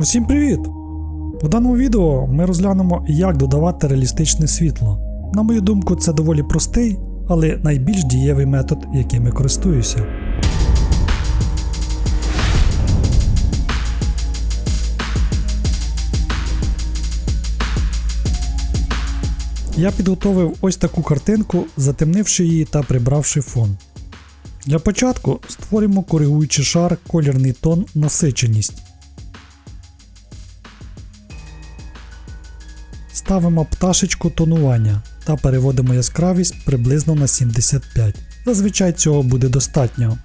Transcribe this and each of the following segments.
Усім привіт! У даному відео ми розглянемо, як додавати реалістичне світло. На мою думку, це доволі простий, але найбільш дієвий метод, яким я користуюся. Я підготовив ось таку картинку, затемнивши її та прибравши фон. Для початку створимо коригуючий шар колірний тон насиченість. Ставимо пташечку тонування та переводимо яскравість приблизно на 75. Зазвичай цього буде достатньо.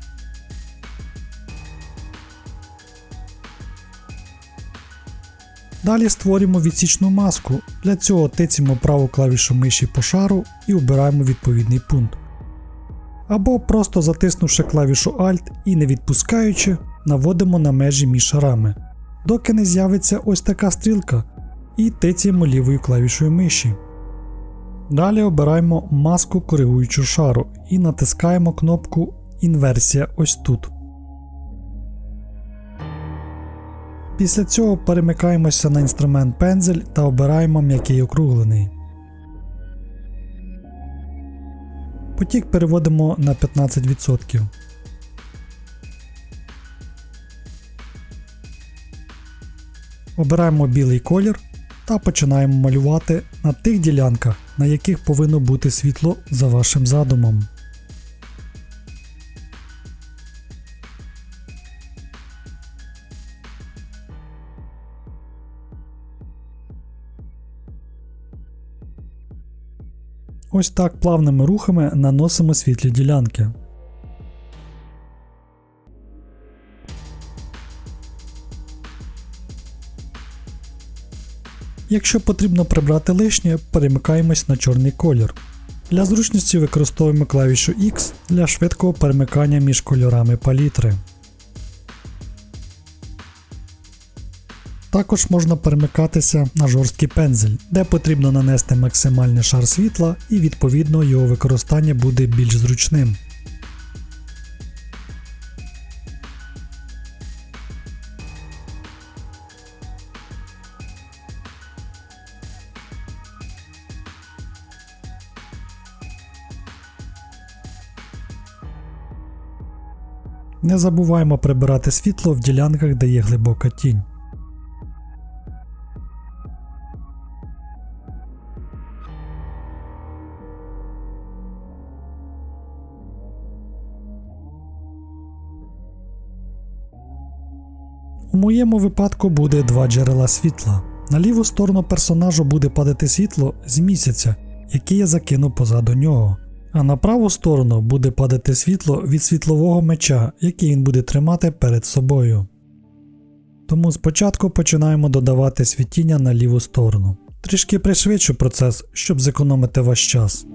Далі створюємо відсічну маску. Для цього тицяємо праву клавішу миші по шару і обираємо відповідний пункт. Або просто затиснувши клавішу Alt і не відпускаючи, наводимо на межі між шарами, доки не з'явиться ось така стрілка, і тицяємо лівою клавішою миші. Далі обираємо маску коригуючу шару і натискаємо кнопку Інверсія ось тут. Після цього перемикаємося на інструмент пензель та обираємо м'який округлений. Потік переводимо на 15%. Обираємо білий колір та починаємо малювати на тих ділянках, на яких повинно бути світло за вашим задумом. Ось так плавними рухами наносимо світлі ділянки. Якщо потрібно прибрати лишнє, перемикаємось на чорний колір. Для зручності використовуємо клавішу X для швидкого перемикання між кольорами палітри. Також можна перемикатися на жорсткий пензель, де потрібно нанести максимальний шар світла і відповідно його використання буде більш зручним. Не забуваємо прибирати світло в ділянках, де є глибока тінь. У моєму випадку буде два джерела світла. На ліву сторону персонажу буде падати світло з місяця, який я закину позаду нього. А на праву сторону буде падати світло від світлового меча, який він буде тримати перед собою. Тому спочатку починаємо додавати світіння на ліву сторону. Трішки пришвидшу процес, щоб зекономити ваш час.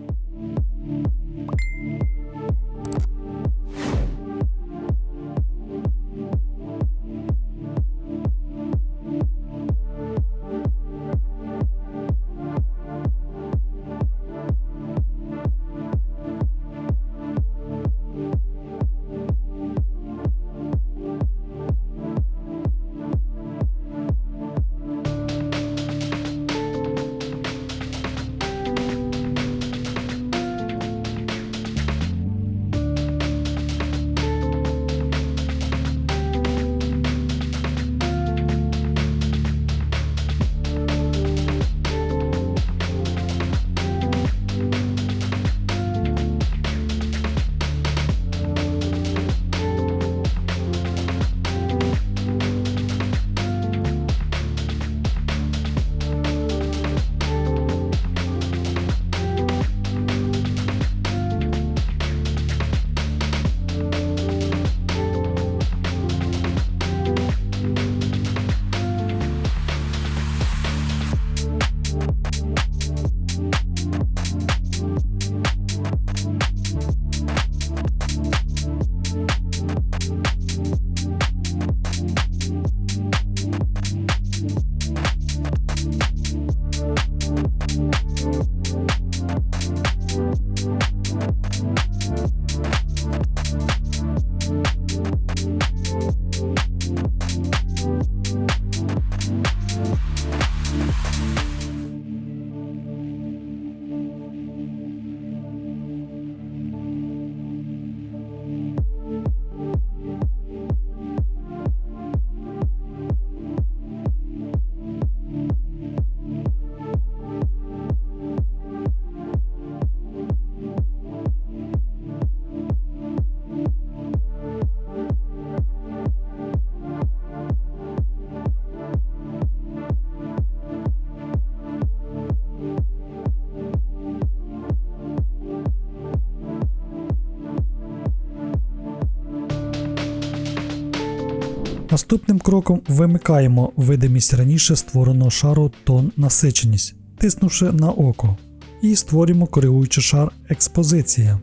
Наступним кроком вимикаємо видимість раніше створеного шару тон насиченість, тиснувши на око, і створюємо коригуючий шар експозиція.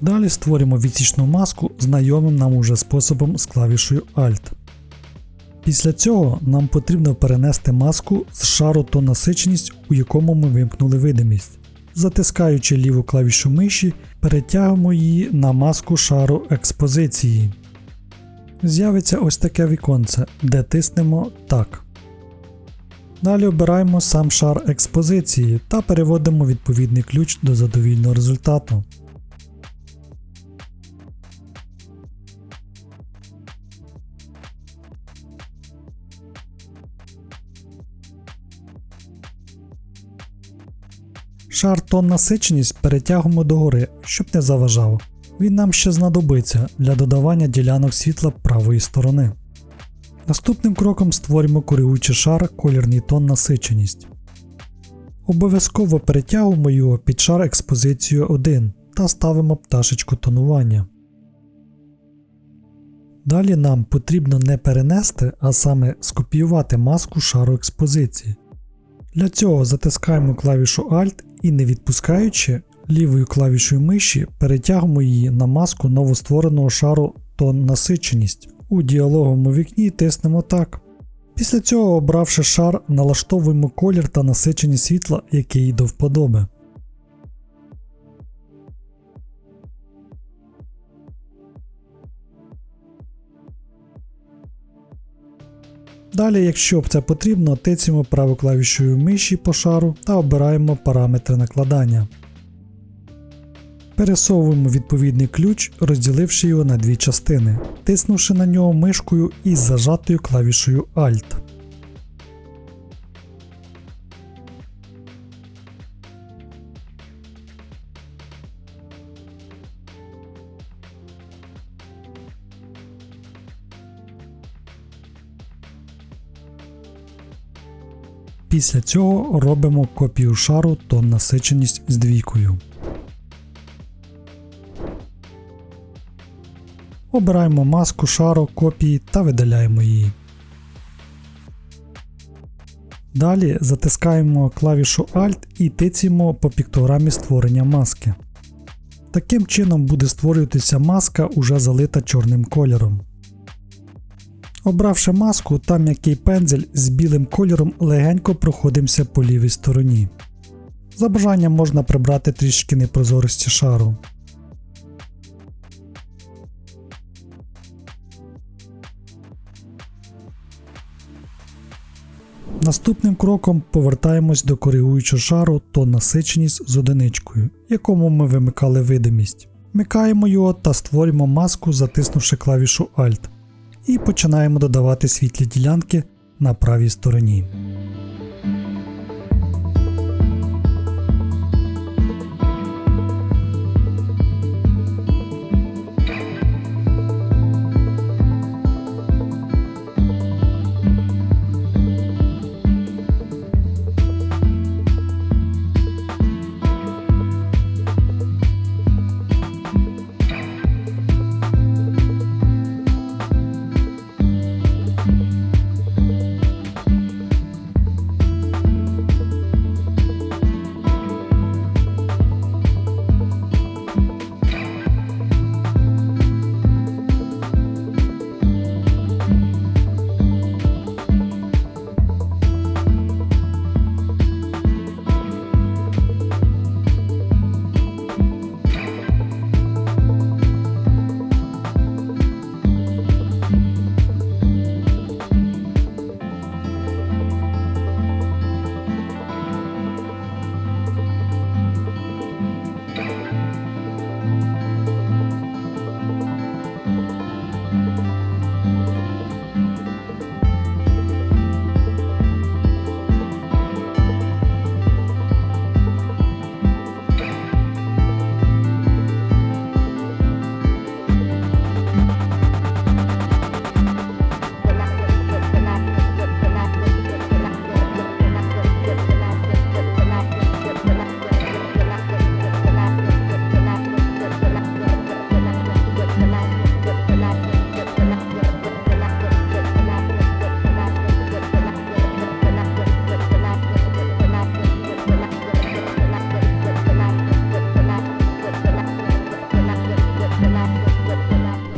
Далі створюємо відсічну маску знайомим нам уже способом з клавішою Alt. Після цього нам потрібно перенести маску з шару то насиченість, у якому ми вимкнули видимість. Затискаючи ліву клавішу миші, перетягуємо її на маску шару експозиції. З'явиться ось таке віконце, де тиснемо так. Далі обираємо сам шар експозиції та переводимо відповідний ключ до задовільного результату. Шар тон насиченість перетягуємо догори, щоб не заважав. Він нам ще знадобиться для додавання ділянок світла правої сторони. Наступним кроком створюємо коригуючий шар колірний тон насиченість. Обов'язково перетягуємо його під шар експозицію 1 та ставимо пташечку тонування. Далі нам потрібно не перенести, а саме скопіювати маску шару експозиції. Для цього затискаємо клавішу Alt і не відпускаючи лівою клавішою миші перетягуємо її на маску новоствореного шару тон насиченість. У діалоговому вікні тиснемо так. Після цього, обравши шар, налаштовуємо колір та насичення світла, який до вподоби. Далі, якщо це потрібно, тицяємо правою клавішою миші по шару та обираємо параметри накладання. Пересовуємо відповідний ключ, розділивши його на дві частини, тиснувши на нього мишкою із зажатою клавішою Alt. Після цього робимо копію шару тон насиченість з двійкою. Обираємо маску шару копії та видаляємо її. Далі затискаємо клавішу Alt і тицяємо по піктограмі створення маски. Таким чином буде створюватися маска, уже залита чорним кольором. Обравши маску та м'який пензель з білим кольором легенько проходимося по лівій стороні. За бажанням можна прибрати трішки непрозорості шару. Наступним кроком повертаємось до коригуючого шару то насиченість з одиничкою, якому ми вимикали видимість. Вмикаємо його та створюємо маску, затиснувши клавішу Alt і починаємо додавати світлі ділянки на правій стороні.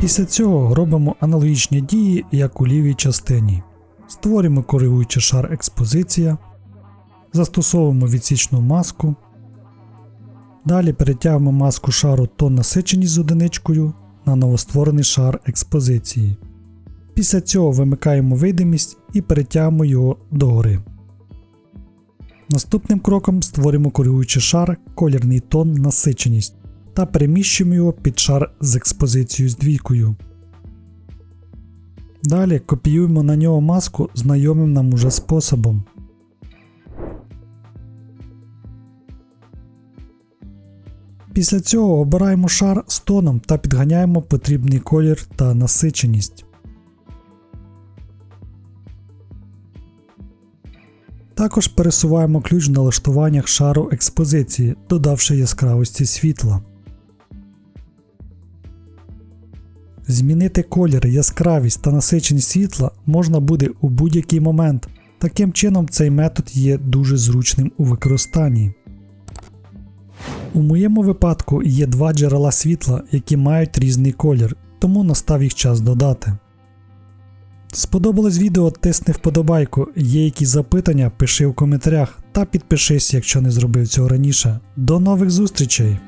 Після цього робимо аналогічні дії, як у лівій частині. Створюємо коригуючий шар експозиція, застосовуємо відсічну маску. Далі перетягуємо маску шару тон насиченість з одиничкою на новостворений шар експозиції. Після цього вимикаємо видимість і перетягуємо його догори. Наступним кроком створюємо коригуючий шар колірний тон насиченість та переміщуємо його під шар з експозицією з двійкою. Далі копіюємо на нього маску знайомим нам уже способом. Після цього обираємо шар з тоном та підганяємо потрібний колір та насиченість. Також пересуваємо ключ в налаштуваннях шару експозиції, додавши яскравості світла. Змінити колір, яскравість та насиченість світла можна буде у будь-який момент. Таким чином, цей метод є дуже зручним у використанні. У моєму випадку є два джерела світла, які мають різний колір, тому настав їх час додати. Сподобалось відео, тисни вподобайку, є якісь запитання, пиши в коментарях та підпишись, якщо не зробив цього раніше. До нових зустрічей!